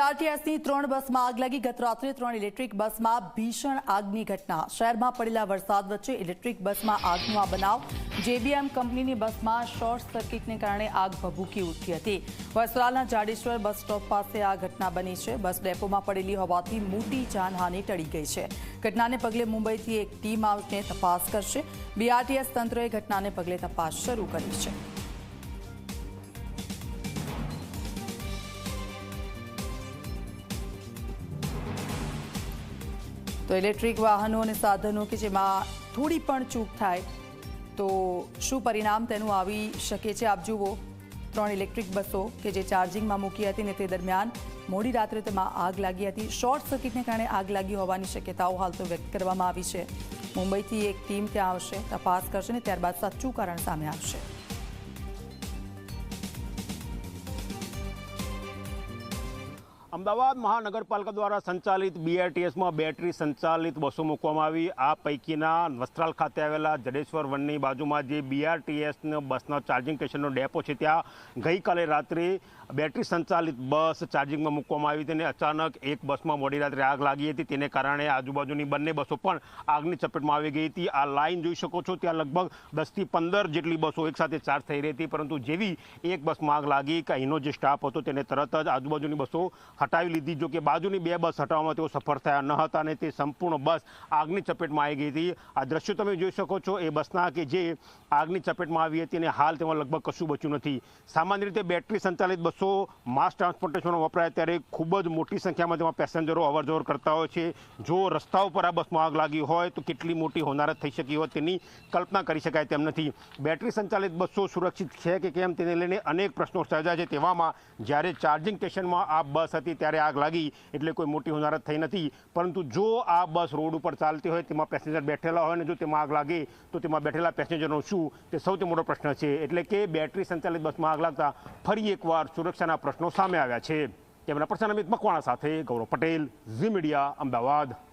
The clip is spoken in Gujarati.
બીઆરટીએસની ત્રણ બસમાં આગ લાગી. ગત રાત્રે ત્રણ ઇલેક્ટ્રિક બસમાં ભીષણ આગની ઘટના. શહેરમાં પડેલા વરસાદ વચ્ચે ઇલેક્ટ્રિક બસમાં આગનો આ બનાવ. જેબીએમ કંપનીની બસમાં શોર્ટ સર્કિટને કારણે આગ ભભૂકી ઉઠી હતી. વસ્ત્રાલના જાડેશ્વર બસ સ્ટોપ પાસે આ ઘટના બની છે. બસ ડેપોમાં પડેલી હોવાથી મોટી જાનહાનિ ટળી ગઈ છે. ઘટનાને પગલે મુંબઈથી એક ટીમ આવને તપાસ કરશે. બીઆરટીએસ તંત્રએ ઘટનાને પગલે તપાસ શરૂ કરી છે. તો ઇલેક્ટ્રિક વાહનો અને સાધનો કે જેમાં થોડી પણ ચૂક થાય, તો શું પરિણામ તેનું આવી શકે છે? આપ જુઓ, ત્રણ ઇલેક્ટ્રિક બસો કે જે ચાર્જિંગમાં મૂકી હતી ને તે દરમિયાન મોડી રાત્રે તેમાં આગ લાગી હતી. શોર્ટ સર્કિટને કારણે આગ લાગી હોવાની શક્યતાઓ હાલ તો વ્યક્ત કરવામાં આવી છે. મુંબઈથી એક ટીમ ત્યાં આવશે, તપાસ કરશે ને ત્યારબાદ સાચું કારણ સામે આવશે. અમદાવાદ મહાનગરપાલિકા દ્વારા સંચાલિત બીઆરટીએસમાં બેટરી સંચાલિત બસો મૂકવામાં આવી. આ પૈકીના વસ્ત્રાલ ખાતે આવેલા જડેશ્વર વનની બાજુમાં જે બીઆરટીએસનો બસના ચાર્જિંગ સ્ટેશનનો ડેપો છે, ત્યાં ગઈકાલે રાત્રે બેટરી સંચાલિત બસ ચાર્જિંગમાં મૂકવામાં આવી હતી અને અચાનક એક બસમાં મોડી રાત્રે આગ લાગી હતી. તેને કારણે આજુબાજુની બંને બસો પણ આગની ચપેટમાં આવી ગઈ હતી. આ લાઈન જોઈ શકો છો, ત્યાં લગભગ દસથી પંદર જેટલી બસો એકસાથે ચાર્જ થઈ રહી હતી. પરંતુ જેવી એક બસમાં આગ લાગી કે અહીંનો જે સ્ટાફ હતો, તેને તરત જ આજુબાજુની બસો હટાવી લીધી. જો કે બાજુની બે બસ હટાવવામાં તેઓ સફળ થયા ન હતા અને તે સંપૂર્ણ બસ આગની ચપેટમાં આવી ગઈ હતી. આ દ્રશ્યો તમે જોઈ શકો છો. એ બસના કે જે આગની ચપેટમાં આવી હતી અને હાલ તેમાં લગભગ કશું બચ્યું નથી. સામાન્ય રીતે બેટરી સંચાલિત બસો માસ ટ્રાન્સપોર્ટેશનમાં વપરાય ત્યારે ખૂબ જ મોટી સંખ્યામાં તેમાં પેસેન્જરો અવરજવર કરતા હોય છે. જો રસ્તા ઉપર આ બસમાં આગ લાગી હોય તો કેટલી મોટી હોનારત થઈ શકી હોય તેની કલ્પના કરી શકાય તેમ નથી. બેટરી સંચાલિત બસો સુરક્ષિત છે કે કેમ તેને લઈને અનેક પ્રશ્નો સર્જાય છે તેવામાં જ્યારે ચાર્જિંગ સ્ટેશનમાં આ બસ હતી ત્યારે આગ લાગી એટલે કોઈ મોટી હોનારત થઈ નથી. પરંતુ જો આ બસ રોડ ઉપર ચાલતી હોય, તેમાં પેસેન્જર બેઠેલા હોય અને જો તેમાં આગ લાગે, તો તેમાં બેઠેલા પેસેન્જરનો શું? તે સૌથી મોટો પ્રશ્ન છે. એટલે કે બેટરી સંચાલિત બસમાં આગ લાગતા ફરી એકવાર સુરક્ષાના પ્રશ્નો સામે આવ્યા છે. કેમેરા પર્સન અમિત મકવાણા સાથે ગૌરવ પટેલ, ઝી મીડિયા, અમદાવાદ.